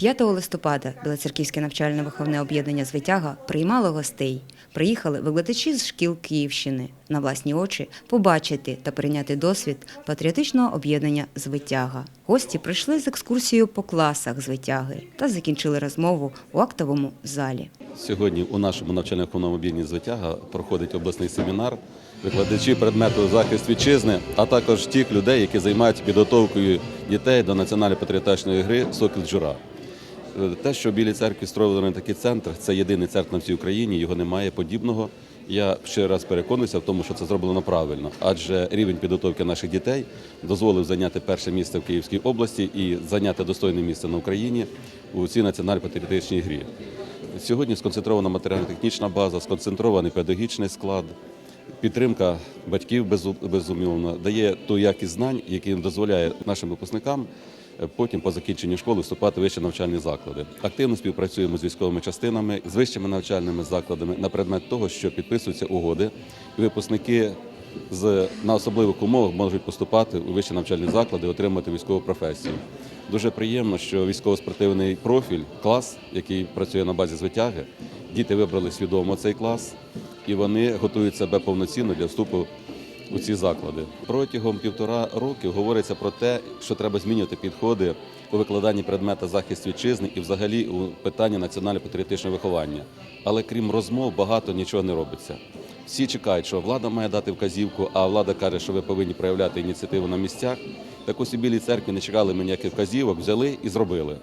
5 листопада Білоцерківське навчально-виховне об'єднання «Звитяга» приймало гостей. Приїхали викладачі з шкіл Київщини на власні очі побачити та прийняти досвід патріотичного об'єднання «Звитяга». Гості прийшли з екскурсією по класах «Звитяги» та закінчили розмову у актовому залі. Сьогодні у нашому навчально-виховному об'єднанні «Звитяга» проходить обласний семінар. Викладачі предмету захист вітчизни, а також тих людей, які займаються підготовкою дітей до національно-патріотичної гри Сокіл Джура. Те, що в Білій церкві створили такий центр, це єдиний центр на всій Україні, його немає подібного. Я ще раз переконуюся в тому, що це зроблено правильно, адже рівень підготовки наших дітей дозволив зайняти перше місце в Київській області і зайняти достойне місце на Україні у цій національно-патріотичній грі. Сьогодні сконцентрована матеріально-технічна база, сконцентрований педагогічний склад. Підтримка батьків безумовно дає ту якість знань, які дозволяє нашим випускникам потім по закінченню школи вступати в вищі навчальні заклади. Активно співпрацюємо з військовими частинами, з вищими навчальними закладами на предмет того, що підписуються угоди, і випускники з на особливих умовах можуть поступати у вищі навчальні заклади, отримати військову професію. Дуже приємно, що військово-спортивний профіль, клас, який працює на базі звитяги, діти вибрали свідомо цей клас, і вони готують себе повноцінно для вступу у ці заклади. Протягом півтора років говориться про те, що треба змінювати підходи у викладанні предмета захист вітчизни і взагалі у питанні національно-патріотичного виховання. Але крім розмов, багато нічого не робиться. Всі чекають, що влада має дати вказівку, а влада каже, що ви повинні проявляти ініціативу на місцях. Так ось у Білій церкві не чекали ми ніяких вказівок, взяли і зробили.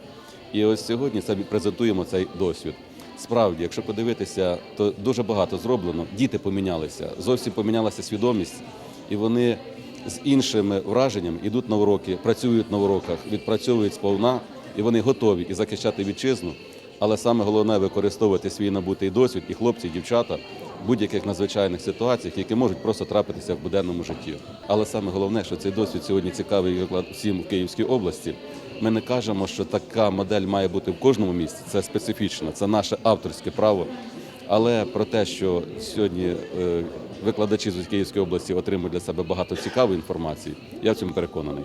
І ось сьогодні презентуємо цей досвід. Справді, якщо подивитися, то дуже багато зроблено. Діти помінялися, зовсім помінялася свідомість, і вони з іншими враженнями йдуть на уроки, працюють на уроках, відпрацьовують сповна, і вони готові і захищати вітчизну. Але саме головне використовувати свій набутий досвід і хлопці, і дівчата в будь-яких надзвичайних ситуаціях, які можуть просто трапитися в буденному житті. Але саме головне, що цей досвід сьогодні цікавий всім в Київській області. Ми не кажемо, що така модель має бути в кожному місті. Це специфічно, це наше авторське право. Але про те, що сьогодні е, викладачі з Київської області отримують для себе багато цікавої інформації, я в цьому переконаний.